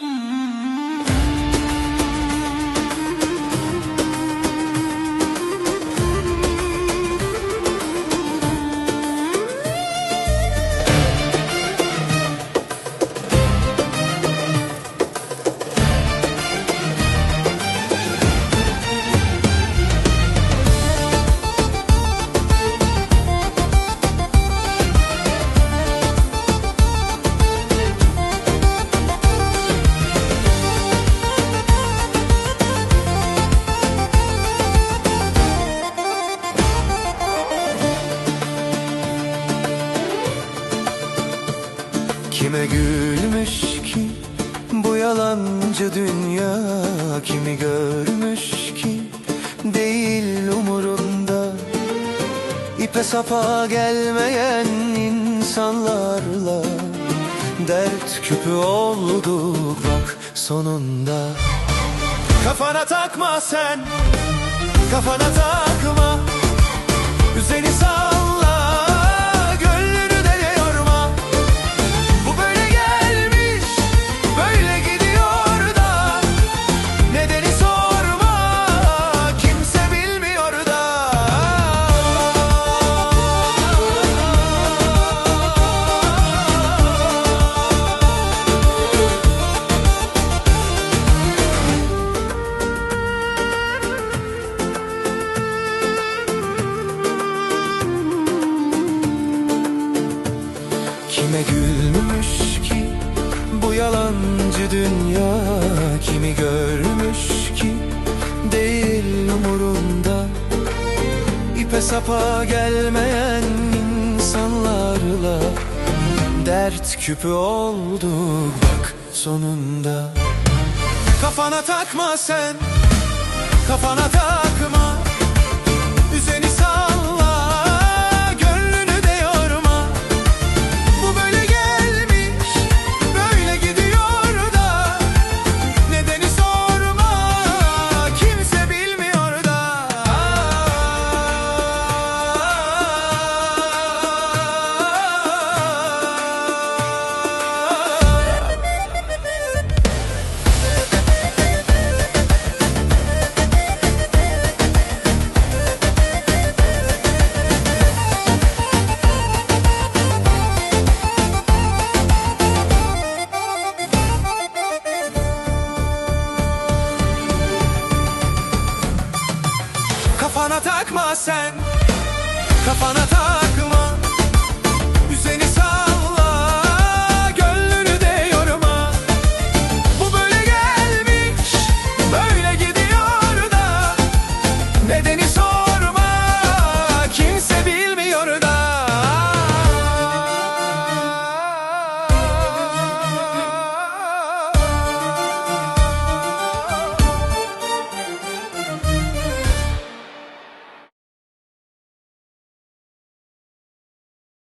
Mm-hmm. Kime gülmüş ki bu yalancı dünya? Kimi görmüş ki değil umurunda? İpe sapa gelmeyen insanlarla Dert küpü olduk bak sonunda. Kafana takma sen Kafana takma. Üzeni salla Kime gülmüş ki? Bu yalancı dünya Kimi görmüş ki? Değil umurunda İpe sapa gelmeyen insanlarla Dert küpü olduk bak sonunda. Kafana takma sen Kafana takma Takma sen. Kafana takma